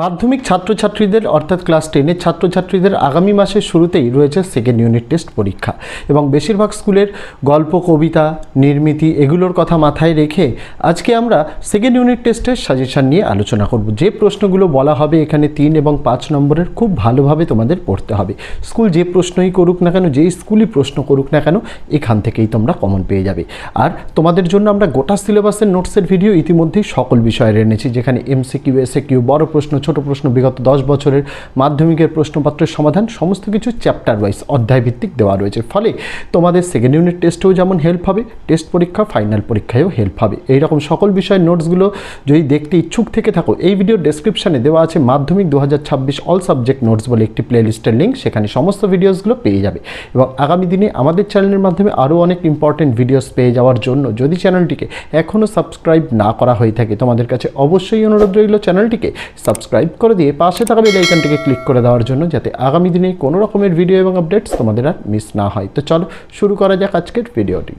মাধ্যমিক ছাত্রছাত্রীদের, অর্থাৎ ক্লাস টেনের ছাত্রছাত্রীদের আগামী মাসের শুরুতেই রয়েছে সেকেন্ড ইউনিট টেস্ট পরীক্ষা এবং বেশিরভাগ স্কুলের গল্প, কবিতা, নির্মিতি এগুলোর কথা মাথায় রেখে আজকে আমরা সেকেন্ড ইউনিট টেস্টের সাজেশন নিয়ে আলোচনা করব। যে প্রশ্নগুলো বলা হবে এখানে তিন এবং পাঁচ নম্বরের খুব ভালোভাবে তোমাদের পড়তে হবে। স্কুল যে প্রশ্নই করুক না কেন, যেই স্কুলই প্রশ্ন করুক না কেন, এখান থেকেই তোমরা কমন পেয়ে যাবে। আর তোমাদের জন্য আমরা গোটা সিলেবাসের নোটসের ভিডিও ইতিমধ্যেই সকল বিষয়ের এনেছি, যেখানে এমসিকিউ এসে কিউ বড় প্রশ্ন ছোট প্রশ্ন, বিগত দশ বছরের মাধ্যমিকের প্রশ্নপত্রের সমাধান, সমস্ত কিছু চ্যাপ্টার ওয়াইজ অধ্যায় ভিত্তিক দেওয়া রয়েছে। ফলে তোমাদের সেকেন্ড ইউনিট টেস্টেও যেমন হেল্প হবে টেস্ট পরীক্ষা ফাইনাল পরীক্ষায়ও হেল্প হবে। এইরকম সকল বিষয়ের নোটসগুলো যদি দেখতে ইচ্ছুক থেকে থাকো, এই ভিডিওর ডেসক্রিপশনে দেওয়া আছে মাধ্যমিক দু হাজার ছাব্বিশ অল সাবজেক্ট নোটস বলে একটি প্লেলিস্টের লিঙ্ক সেখানে সমস্ত ভিডিওসগুলো পেয়ে যাবে। এবং আগামী দিনে আমাদের চ্যানেলের মাধ্যমে আরও অনেক ইম্পর্টেন্ট ভিডিওস পেয়ে যাওয়ার জন্য যদি চ্যানেলটিকে এখনও সাবস্ক্রাইব না করা হয়ে থাকে, তোমাদের কাছে অবশ্যই অনুরোধ রইল চ্যানেলটিকে সাবস্ক্রাইব করে দিয়ে পাশে থাকা বেল আইকনটিকে ক্লিক করে দেওয়ার জন্য যাতে আগামী দিনে কোনো রকমের ভিডিও এবং আপডেটস তোমাদের আর মিস না হয়। তো চলো শুরু করা যাক আজকের ভিডিওটি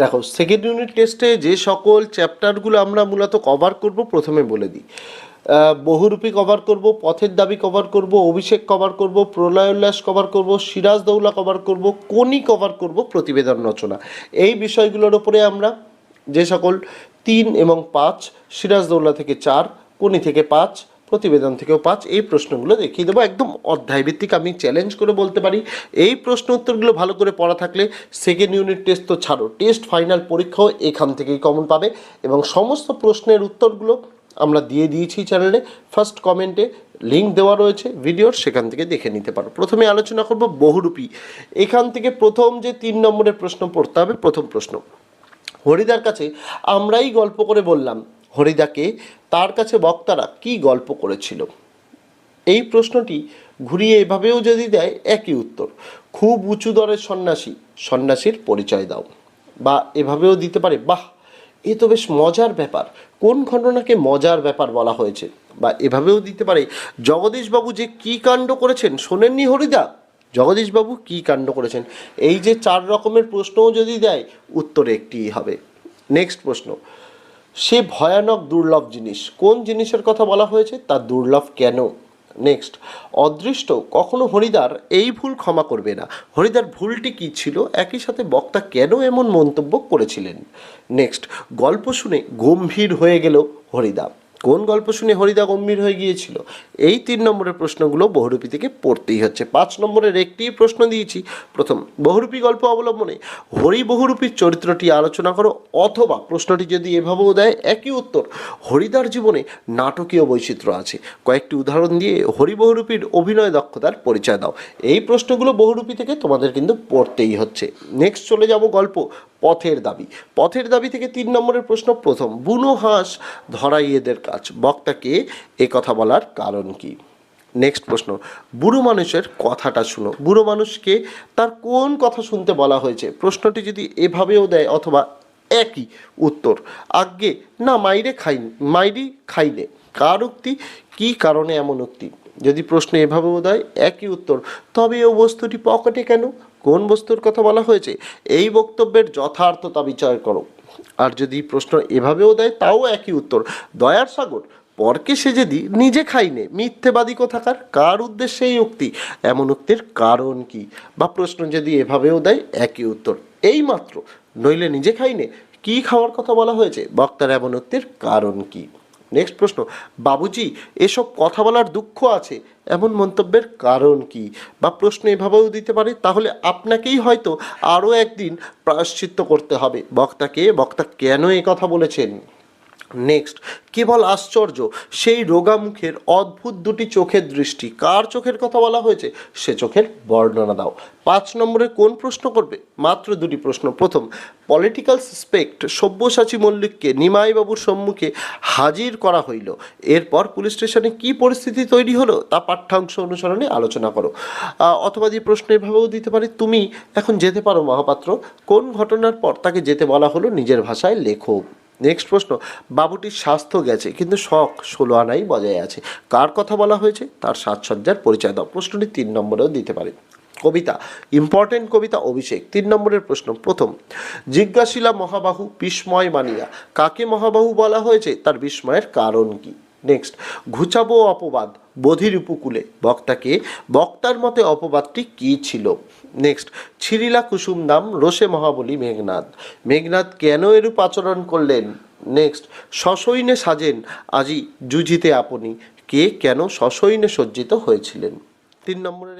দেখো সেকেন্ড ইউনিট টেস্টে যে সকল চ্যাপ্টারগুলো আমরা মূলত কভার করব, প্রথমে বলে দিই। বহুরূপী কভার করব, পথের দাবি কভার করব, অভিষেক কভার করব প্রলয়োল্লাস কভার করব, সিরাজ দৌলা কভার করব কোনি কভার করব, প্রতিবেদন রচনা। এই বিষয়গুলোর ওপরে আমরা যে সকল তিন এবং পাঁচ সিরাজ দৌলা থেকে চার, কোনি থেকে পাঁচ, প্রতিবেদন থেকেও পাঁচ, এই প্রশ্নগুলো দেখিয়ে দেবো। একদম অধ্যায়ভিত্তিক আমি চ্যালেঞ্জ করে বলতে পারি। এই প্রশ্ন উত্তরগুলো ভালো করে পড়া থাকলে সেকেন্ড ইউনিট টেস্ট তো ছাড়ো। টেস্ট ফাইনাল পরীক্ষাও এখান থেকেই কমন পাবে এবং সমস্ত প্রশ্নের উত্তরগুলো আমরা দিয়ে দিয়েছি চ্যানেলে ফার্স্ট কমেন্টে লিঙ্ক দেওয়া রয়েছে ভিডিওর সেখান থেকে দেখে নিতে পারো। প্রথমে আলোচনা করব বহুরূপী। এখান থেকে প্রথম যে তিন নম্বরের প্রশ্ন পড়তে হবে, প্রথম প্রশ্ন। হরিদার কাছে আমরাই গল্প করে বললাম, হরিদাকে তার কাছে বক্তারা কি গল্প করেছিল? এই প্রশ্নটি ঘুরিয়ে এভাবেও যদি দেয় একই উত্তর, খুব উঁচু দরের সন্ন্যাসী, সন্ন্যাসীর পরিচয় দাও। বা এভাবেও দিতে পারে, বাহ, এ তো বেশ মজার ব্যাপার, কোন ঘটনাকে মজার ব্যাপার বলা হয়েছে? বা এভাবেও দিতে পারে, জগদীশবাবু যে কী কাণ্ড করেছেন, শোনেননি হরিদা? জগদীশবাবু কী কাণ্ড করেছেন? এই যে চার রকমের প্রশ্নও যদি দেয়, উত্তর একটিই হবে। নেক্সট প্রশ্ন, সে ভয়ানক দুর্লভ জিনিস, কোন জিনিসের কথা বলা হয়েছে তার দুর্লভ কেন? নেক্সট অদৃষ্ট কখনো হরিদার এই ভুল ক্ষমা করবে না। হরিদার ভুলটি কী ছিল? একই সাথে বক্তা কেন এমন মন্তব্য করেছিলেন? নেক্সট গল্প শুনে গম্ভীর হয়ে গেল হরিদা কোন গল্প শুনে হরিদা গম্ভীর হয়ে গিয়েছিল? এই তিন নম্বরের প্রশ্নগুলো বহুরূপী থেকে পড়তেই হচ্ছে। পাঁচ নম্বরের একটি প্রশ্ন দিয়েছি। প্রথম, বহুরূপী গল্প অবলম্বনে হরি বহুরূপীর চরিত্রটি আলোচনা করো, অথবা প্রশ্নটি যদি এভাবেও দেয়, একই উত্তর, হরিদার জীবনে নাটকীয় বৈচিত্র্য আছে। কয়েকটি উদাহরণ দিয়ে হরি বহুরূপীর অভিনয় দক্ষতার পরিচয় দাও। এই প্রশ্নগুলো বহুরূপী থেকে তোমাদের কিন্তু পড়তেই হচ্ছে। নেক্সট চলে যাব গল্প পথের দাবি। পথের দাবি থেকে তিন নম্বরের প্রশ্ন প্রথম, বুনো হাঁস ধরাই এদের কাজ। বক্তাকে কথা বলার কারণ কি? নেক্সট প্রশ্ন, বুড়ো মানুষের কথাটা শুনো। বুড়ো মানুষকে তার কোন কথা শুনতে বলা হয়েছে? প্রশ্নটি যদি এভাবেও দেয় অথবা একই উত্তর, আজ্ঞে, না, মাইরে খাই মাইরি খাইলে। কার উক্তি? কী কারণে এমন উক্তি? যদি প্রশ্ন এভাবেও দেয় একই উত্তর। তবে ও বস্তুটি পকেটে কেন? কোন বস্তুর কথা বলা হয়েছে? এই বক্তব্যের যথার্থতা বিচার করো। আর যদি প্রশ্ন এভাবেও দেয় তাও একই উত্তর। দয়ার সাগর, পরকে সে যদি নিজে খাইনে। মিথ্যেবাদী কোথাকার? কার উদ্দেশ্যে এই উক্তি? এমন উক্তির কারণ কি? বা প্রশ্ন যদি এভাবেও দেয় একই উত্তর। এই মাত্র। নইলে নিজে খাইনে। কি খাওয়ার কথা বলা হয়েছে? বক্তার এমন উক্তির কারণ কি? নেক্সট প্রশ্ন, বাবুজি, এসব কথা বলার দুঃখ আছে, এমন মন্তব্যের কারণ কি? বা প্রশ্ন এভাবেও দিতে পারে, তাহলে আপনাকেই হয়তো আরও একদিন প্রায়শ্চিত্ত করতে হবে। বক্তাকে, বক্তা কেন এ কথা বলেছেন? নেক্সট কেবল আশ্চর্য, সেই রোগা মুখের অদ্ভুত দুটি চোখের দৃষ্টি। কার চোখের কথা বলা হয়েছে? সে চোখের বর্ণনা দাও। পাঁচ নম্বরে কোন প্রশ্ন করবে? মাত্র দুটি প্রশ্ন। প্রথম পলিটিক্যাল সাসপেক্ট সব্যসাচী মল্লিককে নিমাইবাবুর সম্মুখে হাজির করা হইল। এরপর পুলিশ স্টেশনে কি পরিস্থিতি তৈরি হলো তা পাঠ্যাংশ অনুসরণে আলোচনা করো। অথবা যে প্রশ্ন এভাবেও দিতে পারে, তুমি এখন যেতে পারো মহাপাত্র। কোন ঘটনার পর তাকে যেতে বলা হলো নিজের ভাষায় লেখো। নেক্সট প্রশ্ন, বাবুটির স্বাস্থ্য গেছে, কিন্তু শখ ষোলো আনাই বজায় আছে। কার কথা বলা হয়েছে? তার সাজসজ্জার পরিচয় দাও। প্রশ্নটি তিন নম্বরেও দিতে পারে কবিতা ইম্পর্টেন্ট কবিতা অভিষেক। তিন নম্বরের প্রশ্ন, প্রথম, জিজ্ঞাসিলা মহাবাহু বিস্ময় মানিয়া। কাকে মহাবাহু বলা হয়েছে? তার বিস্ময়ের কারণ কি? নেক্সট ঘুচাবো অপবাদ বধির উপকূলে বক্তাকে, বক্তার মতে অপবাদটি কি ছিল? নেক্সট ছিরিলা কুসুম নাম রোষে মহাবলী মেঘনাথ মেঘনাথ কেন এরূপ আচরণ করলেন? নেক্সট সসৈন্যে সাজেন, আজি জুঝিতে আপনি। কে কেন সসৈন্যে সজ্জিত হয়েছিলেন? তিন নম্বরের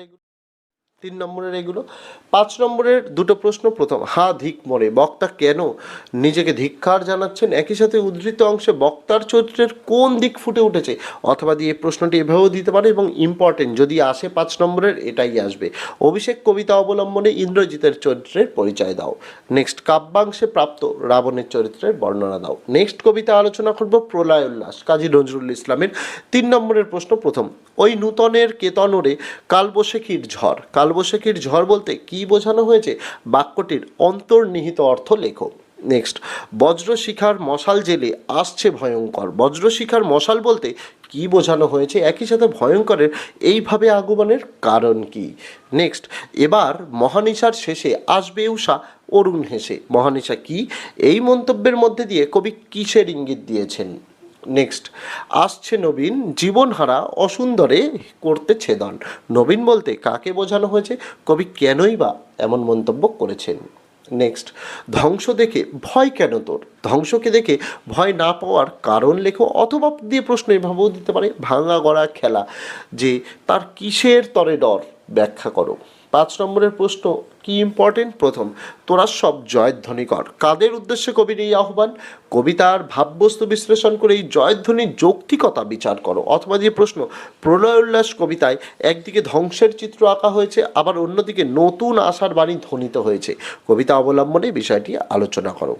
তিন নম্বরের এগুলো। পাঁচ নম্বরের দুটো প্রশ্ন, প্রথম, হা, ধিক, মরে। বক্তা কেন নিজেকে ধিক্ষার জানাচ্ছেন? একই সাথে উদ্ধৃত অংশে বক্তার চরিত্রের কোন দিক ফুটে উঠেছে? অথবা দিয়ে প্রশ্নটি এভাবেও দিতে পারে এবং ইম্পর্টেন্ট যদি আসে পাঁচ নম্বরের, এটাই আসবে। অভিষেক কবিতা অবলম্বনে ইন্দ্রজিতের চরিত্রের পরিচয় দাও। নেক্সট, কাব্যাংশে প্রাপ্ত রাবণের চরিত্রের বর্ণনা দাও। নেক্সট কবিতা আলোচনা করব প্রলয় উল্লাস, কাজী নজরুল ইসলামের। তিন নম্বরের প্রশ্ন, প্রথম, ওই নূতনের কেতনরে কালবৈশাখীর ঝড়। কালবৈশাখীর ঝড় বলতে কি বোঝানো হয়েছে? বাক্যটির অন্তর্নিহিত অর্থ লেখো। নেক্সট বজ্রশিখার মশাল জেলে আসছে ভয়ঙ্কর। বজ্রশিখার মশাল বলতে কি বোঝানো হয়েছে? একই সাথে ভয়ঙ্করের এইভাবে আগমনের কারণ কি? নেক্সট এবার মহানিশার শেষে আসবে উষা অরুণ হেসে। মহানিশা কি? এই মন্তব্যের মধ্যে দিয়ে কবি কিসের ইঙ্গিত দিয়েছেন? নেক্সট আসছে নবীন জীবনহারা অসুন্দরে করতে ছেদন। নবীন বলতে কাকে বোঝানো হয়েছে? কবি কেনই বা এমন মন্তব্য করেছেন। নেক্সট ধ্বংস দেখে ভয় কেন তোর? ধ্বংসকে দেখে ভয় না পাওয়ার কারণ লেখো অথবা দিয়ে প্রশ্ন এভাবেও দিতে পারে, ভাঙা গড়া খেলা। যে তার কিসের তরে ডর? ব্যাখ্যা করো। পাঁচ নম্বরের প্রশ্ন, কি ইম্পর্টেন্ট প্রথম, তোরা সব জয়ধ্বনি কর কাদের উদ্দেশ্যে কবির এই আহ্বান? কবিতার ভাববস্তু বিশ্লেষণ করে এই জয়ধ্বনির যৌক্তিকতা বিচার করো। অথবা যে প্রশ্ন প্রলয় উল্লাস কবিতায় একদিকে ধ্বংসের চিত্র আঁকা হয়েছে, আবার অন্যদিকে নতুন আশার বাণী ধ্বনিত হয়েছে। কবিতা অবলম্বনে বিষয়টি আলোচনা করো।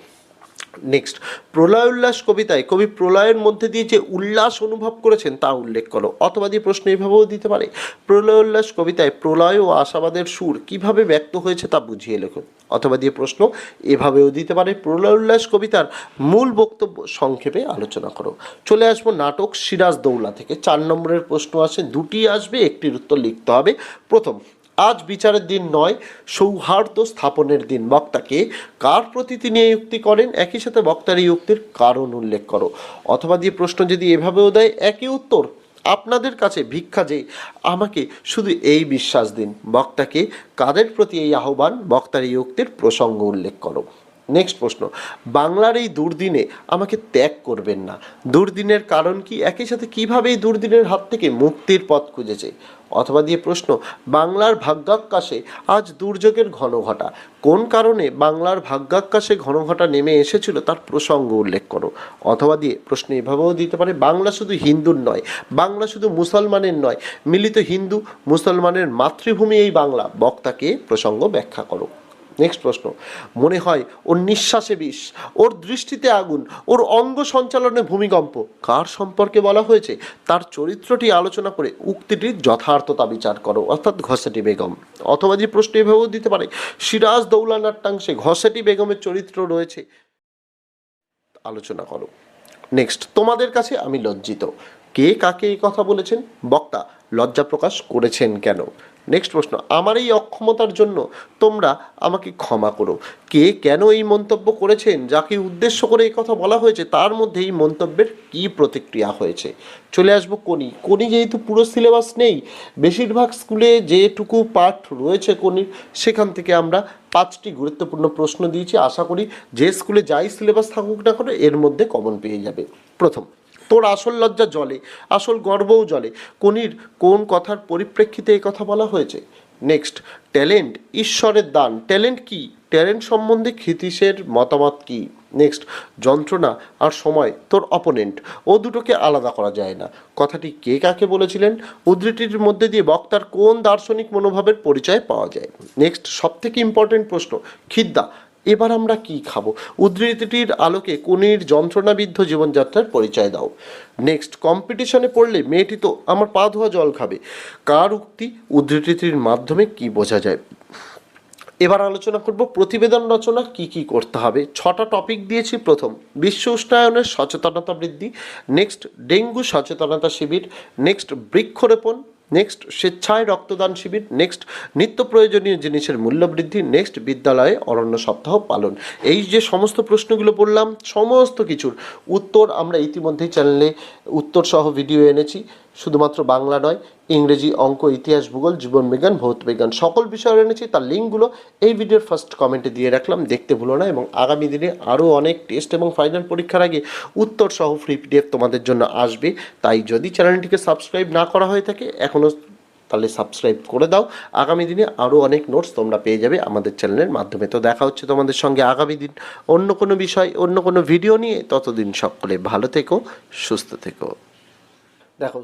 নেক্সট প্রলয় উল্লাস কবিতায় কবি প্রলয়ের মধ্যে দিয়ে যে উল্লাস অনুভব করেছেন তা উল্লেখ করো। অথবা দিয়ে প্রশ্ন এভাবেও দিতে পারে প্রলয় উল্লাস কবিতায় প্রলয় ও আশাবাদের সুর কীভাবে ব্যক্ত হয়েছে তা বুঝিয়ে লেখো। অথবা দিয়ে প্রশ্ন এভাবেও দিতে পারে প্রলয় উল্লাস কবিতার মূল বক্তব্য সংক্ষেপে আলোচনা করো। চলে আসব নাটক সিরাজ দৌলা থেকে। চার নম্বরের প্রশ্ন আসে, দুটি আসবে, একটির উত্তর লিখতে হবে। প্রথম আজ বিচারের দিন নয়, সৌহার্দ্য স্থাপনের দিন। বক্তাকে কার প্রতি তিনি এই উক্তি করেন? একই সাথে বক্তার এই উক্তির কারণ উল্লেখ করো। অথবা দিয়ে প্রশ্ন যদি এভাবেও দেয়, একই উত্তর। আপনাদের কাছে ভিক্ষা যে আমাকে শুধু এই বিশ্বাস দিন। বক্তাকে কাদের প্রতি এই আহ্বান? বক্তার এই উক্তির প্রসঙ্গ উল্লেখ করো। নেক্সট প্রশ্ন, বাংলার এই দুর্দিনে আমাকে ত্যাগ করবেন না। দুর্দিনের কারণ কি? একই সাথে কীভাবে এই দুর্দিনের হাত থেকে মুক্তির পথ খুঁজেছে? অথবা দিয়ে প্রশ্ন, বাংলার ভাগ্যাকাশে আজ দুর্যোগের ঘন ঘটা কোন কারণে বাংলার ভাগ্যাকাশে ঘন ঘটা নেমে এসেছিল তার প্রসঙ্গ উল্লেখ করো। অথবা দিয়ে প্রশ্ন এভাবেও দিতে পারে, বাংলা শুধু হিন্দুর নয়, বাংলা শুধু মুসলমানের নয়, মিলিত হিন্দু মুসলমানের মাতৃভূমি এই বাংলা। বক্তাকে প্রসঙ্গ ব্যাখ্যা করো। নেক্সট প্রশ্ন। মনে হয় ওর নিঃশ্বাসে বিষ, ওর দৃষ্টিতে আগুন, ওর অঙ্গ সঞ্চালনে ভূমিকম্প। কার সম্পর্কে বলা হয়েছে? তার চরিত্রটি আলোচনা করে উক্তিটির যথার্থতা বিচার করো, অর্থাৎ ঘসেটি বেগম। অথবা যে প্রশ্ন এভাবেও দিতে পারে, সিরাজ দৌলা নাট্যাংশে ঘসেটি বেগমের চরিত্র রয়েছে, আলোচনা করো। নেক্সট তোমাদের কাছে আমি লজ্জিত। কে কাকে এই কথা বলেছেন? বক্তা লজ্জা প্রকাশ করেছেন কেন? নেক্সট প্রশ্ন, আমার এই অক্ষমতার জন্য তোমরা আমাকে ক্ষমা করো। কে কেন এই মন্তব্য করেছেন? যাকে উদ্দেশ্য করে এই কথা বলা হয়েছে, তার মধ্যে এই মন্তব্যের কী প্রতিক্রিয়া হয়েছে? চলে আসব কোনি কোনি যেহেতু পুরো সিলেবাস নেই, বেশিরভাগ স্কুলে যেটুকু পাঠ রয়েছে কোনির সেখান থেকে আমরা পাঁচটি গুরুত্বপূর্ণ প্রশ্ন দিয়েছি। আশা করি যে স্কুলে যাই সিলেবাস থাকুক না করে এর মধ্যে কমন পেয়ে যাবে। প্রথম তোর আসল লজ্জা জলে, আসল গর্বও জলে। কোনির কোন কথার পরিপ্রেক্ষিতে এই কথা বলা হয়েছে? নেক্সট ট্যালেন্ট ঈশ্বরের দান। ট্যালেন্ট কি? ট্যালেন্ট সম্বন্ধে ক্ষিতীশের মতামত কি? নেক্সট যন্ত্রণা আর সময় তোর অপোনেন্ট ও দুটোকে আলাদা করা যায় না। কথাটি কে কাকে বলেছিলেন? উদ্ধৃতির মধ্যে দিয়ে বক্তার কোন দার্শনিক মনোভাবের পরিচয় পাওয়া যায়? নেক্সট সবথেকে ইম্পর্টেন্ট প্রশ্ন, খিদ্দা। এবার আমরা কি খাব? উদ্ধৃতিটির আলোকে কোনির যন্ত্রণাবিদ্ধ জীবনযাত্রার পরিচয় দাও। নেক্সট কম্পিটিশনে পড়লে মেয়েটি তো আমার পা ধোয়া জল খাবে। কার উক্তি উদ্ধৃতিটির মাধ্যমে কি বোঝা যায়? এবার আলোচনা করব প্রতিবেদন রচনা কি কি করতে হবে। ছটা টপিক দিয়েছি প্রথম। বিশ্ব উষ্ণায়নের সচেতনতা বৃদ্ধি। নেক্সট ডেঙ্গু সচেতনতা শিবির। নেক্সট বৃক্ষরোপণ। নেক্সট স্বেচ্ছায় রক্তদান শিবির। নেক্সট নিত্য প্রয়োজনীয় জিনিসের মূল্যবৃদ্ধি। নেক্সট বিদ্যালয়ে অরণ্য সপ্তাহ পালন। এই যে সমস্ত প্রশ্নগুলো পড়লাম, সমস্ত কিছুর উত্তর আমরা ইতিমধ্যেই চ্যানেলে উত্তর সহ ভিডিও এনেছি। শুধুমাত্র বাংলা নয়, ইংরেজি, অঙ্ক, ইতিহাস, ভূগোল জীবনবিজ্ঞান ভৌতবিজ্ঞান সকল বিষয়ের এনেছি। তার লিঙ্কগুলো এই ভিডিওর ফার্স্ট কমেন্টে দিয়ে রাখলাম, দেখতে ভুলো না এবং আগামী দিনে আরও অনেক টেস্ট এবং ফাইনাল পরীক্ষার আগে উত্তর সহ ফ্রি পিডিএফ তোমাদের জন্য আসবে। তাই যদি চ্যানেলটিকে সাবস্ক্রাইব না করা হয়ে থাকে, এখনও তাহলে সাবস্ক্রাইব করে দাও। আগামী দিনে আরও অনেক নোটস তোমরা পেয়ে যাবে আমাদের চ্যানেলের মাধ্যমে। তো দেখা হচ্ছে তোমাদের সঙ্গে আগামী দিন অন্য কোনো বিষয়, অন্য কোনো ভিডিও নিয়ে। ততদিন সকলে ভালো থেকো, সুস্থ থেকো। দেখো